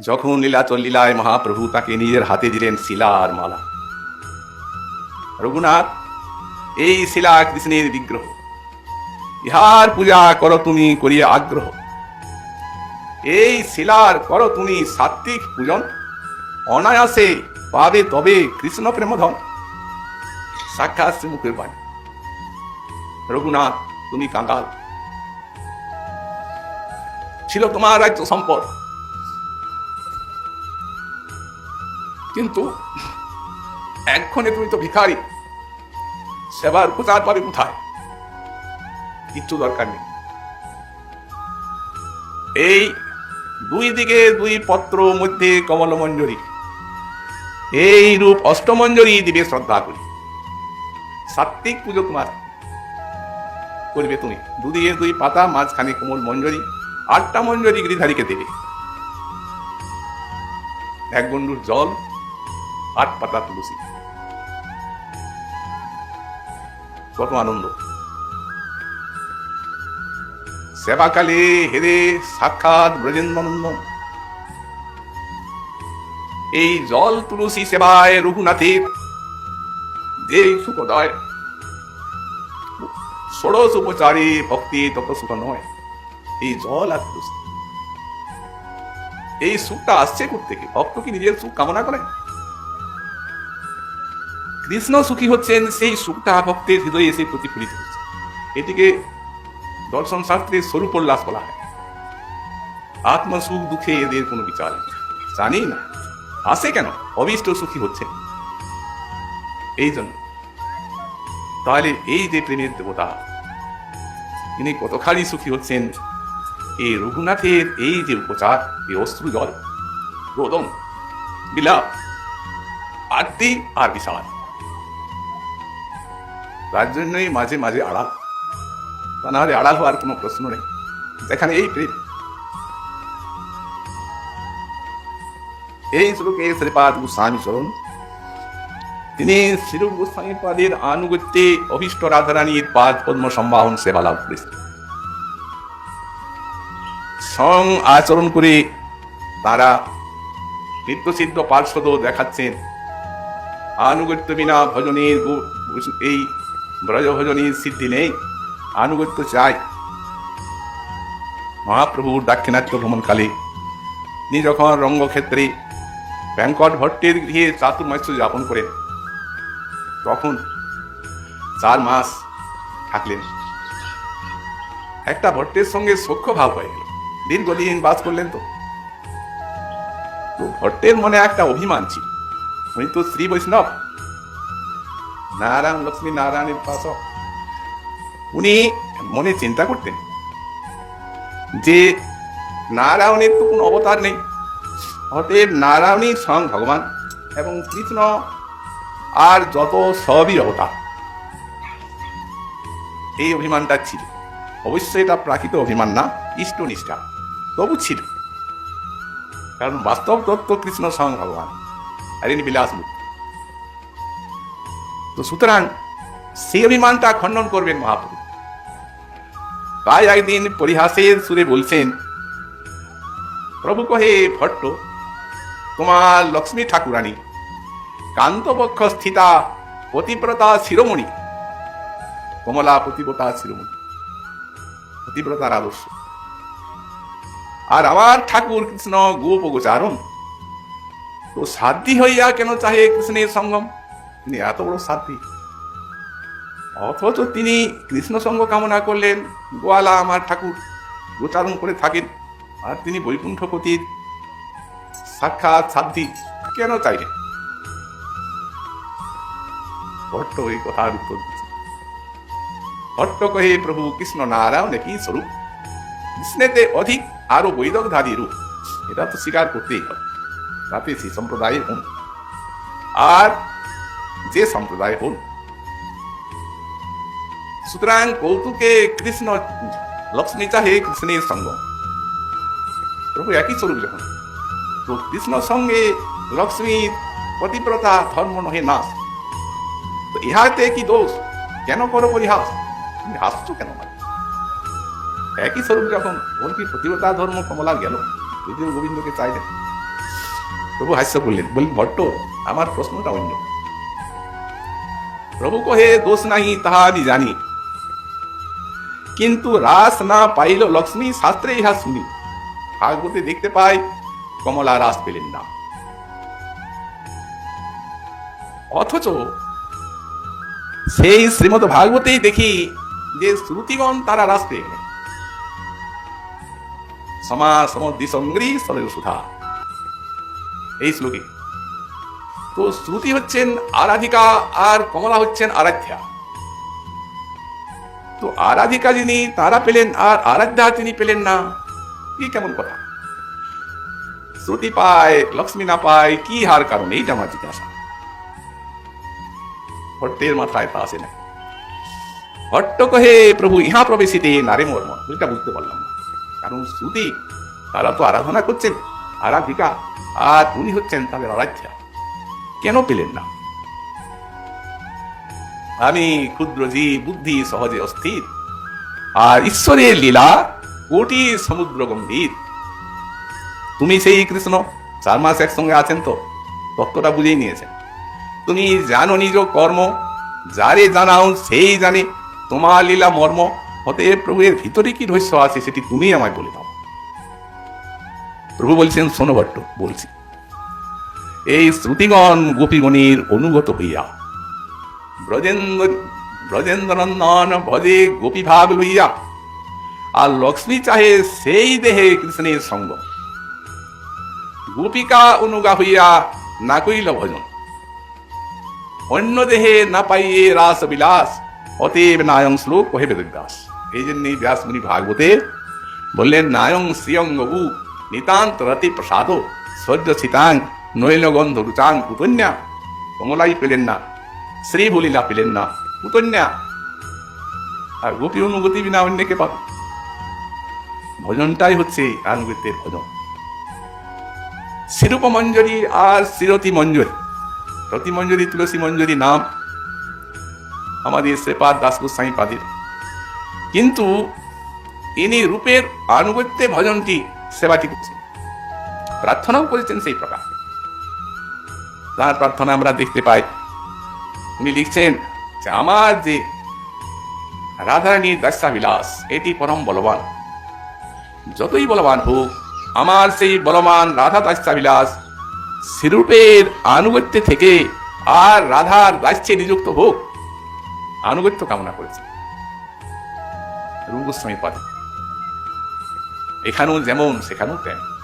যখন লীলাচল লীলায় মহাপ্রভু তাকে নিজের হাতে দিলেন শিলা আর মালা। রঘুনাথ, এই শিলা কৃষ্ণের বিগ্রহ। ইহার পূজা করো তুমি করিয়া আগ্রহ। এই শিলার করো তুমি সাত্বিক পূজন। অনায়াসে পাবে তবে কৃষ্ণ প্রেমধন। সাক্ষাৎ শ্রীমুখের বাণী। রঘুনাথ, তুমি কাঙ্গাল ছিল তোমার রাজ্য সম্পদ। কিন্তু এক্ষণে তুমি তো ভিখারি। সেবার প্রচার পাবে কোথায়? কিচ্ছু দরকার নেই। এই দুই দিকে দুই পত্র মধ্যে কমলমঞ্জরি। এই রূপ অষ্টমঞ্জরি দিবে শ্রদ্ধা করি। সাত্বিক পুজো তোমার করবে তুমি। দুদিকে দুই পাতা, মাঝখানে কোমল মঞ্জুরি আটটা মঞ্জরি গিরিধারীকে দেবে। এক গন্ডুর জল আট পাতা তুলসী। কত আনন্দ। সেবাকালে হেরে সাক্ষাৎ ব্রজেন্দ্রনন্দন এই জল তুলসী সেবায় রঘুনাথের যে সুখদয়। ষোড়শ উপচারে ভক্তি তত সুখ নয়। এই জল আর তুলসী। এই সুখটা আসছে থেকে ভক্ত কি নিজের সুখ কামনা করে? কৃষ্ণ সুখী হচ্ছেন, সেই সুখটা ভক্তের হৃদয়ে এসে প্রতিফলিত হচ্ছে। এটিকে দর্শন শাস্ত্রের স্বরূপ উল্লাস বলা হয়। আত্ম সুখ দুঃখে এদের কোনো বিচার জানি না, আসে কেন? অবিষ্ট সুখী হচ্ছে এই জন্য। তাহলে এই যে প্রেমের দেবতা, তিনি কতখানি সুখী হচ্ছেন? এই রঘুনাথের এই যে উপচার এই অশ্রু জল, রোদন, বিলাপ, আরতি আর বিশাল। তার জন্যই মাঝে মাঝে আড়াল। তা না হলে আড়াল হওয়ার কোনো প্রশ্ন নেই। যেখানে এই প্রেম। এই শ্লোকে শ্রীপাদ গোস্বামী চরণ। তিনি শ্রীরূপ গোস্বামী পাদের আনুগত্যে অভিষ্ট রাধারানীর পাদ পদ্ম সম্বাহন সেবা লাভ করেছেন। সং আচরণ করে তারা নিত্যসিদ্ধ পার্শ্বদ দেখাচ্ছেন। আনুগত্য বিনা ভজনের এই ব্রজ ভজনের সিদ্ধি নেই, আনুগত্য চাই। মহাপ্রভুর দাক্ষিণাত্য ভ্রমণকালে তিনি যখন রঙ্গক্ষেত্রে ব্যাংকট ভট্টের গৃহে চাতুর্মাস্য যাপন করেন তখন চার মাস থাকলেন। একটা ভট্টের সঙ্গে সখ্য ভাব হয়ে গেল। দীর্ঘদিন বাস করলেন তো। তো ভট্টের মনে একটা অভিমান ছিল। উনি তো শ্রী বৈষ্ণব। নারায়ণ লক্ষ্মী নারায়ণের পাশ। উনি মনে চিন্তা করতেন যে নারায়ণের তো কোনো অবতার নেই। অতএব নারায়ণই স্বয়ং ভগবান এবং কৃষ্ণ আর যত সবই অবতার। এই অভিমানটা ছিল। অবশ্যই এটা প্রাকৃত অভিমান না, ইষ্টনিষ্ঠা। তবু ছিল। কারণ বাস্তব তত্ত্ব কৃষ্ণ স্বয়ং ভগবান। আর ইনি বিলাস মুক্ত তো সুতরাং সেই অভিমানটা খণ্ডন করবেন মহাপ্রভু। তাই একদিন পরিহাসের সুরে বলছেন, প্রভু কহে, ভট্ট, তোমার লক্ষ্মী ঠাকুরানী কান্তপক্ষ স্থিতা পতিব্রতা শিরোমণি, কমলা পতিব্রতা শিরোমণি, পতিব্রতার আদর্শ। আর আমার ঠাকুর কৃষ্ণ গোপ গোচারণ তো সাধ্যি হইয়া কেন চাহে কৃষ্ণের সঙ্গম? তিনি এত বড় সাধ্যি অথচ তিনি কৃষ্ণ সঙ্গ কামনা করলেন, গোয়ালা আমার ঠাকুর, গোচারণ করে থাকেন, আর তিনি বৈকুণ্ঠপতির সাক্ষাৎ সাধ্যি কেন চাইলেন? ভট্ট এই কথার উত্তর দিচ্ছে ভট্ট কহে, প্রভু কৃষ্ণ নারায়ণ কি স্বরূপ। কৃষ্ণেতে অধিক আরও বৈদকধারী রূপ। এটা তো স্বীকার করতেই হবে। তাতে সে সম্প্রদায় হন আর যে সম্প্রদায় হন সুতরাং কৌতুকে কৃষ্ণ লক্ষ্মী চাহে কৃষ্ণের সঙ্গ। প্রভু একই স্বরূপ যখন তো কৃষ্ণ সঙ্গে লক্ষ্মীর পতিব্রতা, ধর্ম নহে নাশ। তো ইহাতে কি দোষ? কেন করো পরিহাস? তুমি হাসছো কেন একই স্বরূপ যখন ওর কি প্রতিব্রতা ধর্ম, কমলা গেল? যদিও গোবিন্দকে চাইলেন প্রভু হাস্য করলেন। বললেন, ভট্ট, আমার প্রশ্নটা অন্য। প্রভু কহে দোষ নাহি, তাহা আমি জানি। কিন্তু রাস না পাইল লক্ষ্মী শাস্ত্রে ইহা শুনি। ভাগবতে দেখতে পাই, কমলা রাস পেলেন না। অথচ সেই শ্রীমদ ভাগবতেই দেখি যে শ্রুতিগণ তারা রাস পেয়ে গেলেন। সমা সংগ্রী সুধা। এই শ্লোকে তো শ্রুতি হচ্ছেন আরাধিকা আর কমলা হচ্ছেন আরাধ্যা। তো আরাধিকা যিনি, তারা পেলেন আর আরাধ্যা তিনি পেলেন না। কি কেমন কথা। শ্রুতি পায়, লক্ষ্মী না পায়, কি হার কারণ, এইটা আমার জিজ্ঞাসা। ভট্টের মাথায় তা আসে না। ভট্ট কহে, প্রভু, ইহা প্রবেশিতে নারে মর্ম এটা বুঝতে পারলাম না। কারণ শ্রুতি, তারা তো আরাধনা করছেন, আরাধিকা, আর উনি হচ্ছেন তাদের আরাধ্যা। কেন পেলেন না? আমি ক্ষুদ্র জীব, বুদ্ধি সহজে অস্থির। আর ঈশ্বরের লীলা কোটি সমুদ্র গম্ভীর। তুমি সেই কৃষ্ণ, চার মাস একসঙ্গে আছেন তো তত্ত্বটা বুঝেই নিয়েছেন। তুমি জানো নিজ কর্ম, যারে জানাও সেই জানে তোমার লীলা মর্ম। হতে প্রভুয়ের ভিতরে কি রহস্য আছে সেটি তুমি আমায় বলে দাও। প্রভু বলছেন, শোনো ভট্ট, বলছি। এই শ্রুতিগণ গোপীগণের অনুগত হইয়া। ব্রজেন্দ্র, ব্রজেন্দ্রনন্দন ভজে গোপী ভাগ লইয়া, আর লক্ষ্মী চাহে সেই দেহে কৃষ্ণের সঙ্গ। গোপিকা অনুগা হইয়া না কইল ভজন। অন্য দেহে না পাইয়ে রাস বিলাস, অতএব নায়ং শ্লোক কহে বেদব্যাস এই জন্যই ব্যাস মুনি ভাগবতে বললেন, নায়ং শ্রিয়ং গবু নিতান্ত রতি প্রসাদ সহ্য সীতাং নৈল গন্ধ রুচাং পুতন্যা কমলাই পেলেন না শ্রী বলিলা পেলেন না পুতন্যা আর গোপী অনুভূতি বিনা অন্যকে পাবে ভজনটাই হচ্ছে আনুগত্যের ভজন শিরূপ মঞ্জরি আর শিরতি মঞ্জরি রতি মঞ্জরি তুলসী মঞ্জরি নাম আমাদের শ্রেপাদ দাসগোস্বামী পাদের কিন্তু ইনি রূপের আনুগত্যে ভজনটি সেবাটি করছেন প্রার্থনাও করেছেন সেই প্রকার তার প্রার্থনা আমরা দেখতে পাই। উনি লিখছেন যে, আমার যে রাধারানীর দাস্যাবিলাস এটি পরম বলবান। যতই বলবান হোক, আমার সেই বলবান রাধা দাস্যাবিলাস শ্রীরূপের আনুগত্যে থেকে আর রাধার দাস্যে নিযুক্ত হোক। আনুগত্য কামনা করেছে। রূপগোস্বামী পাদ। এখানেও যেমন, সেখানেও তেমন।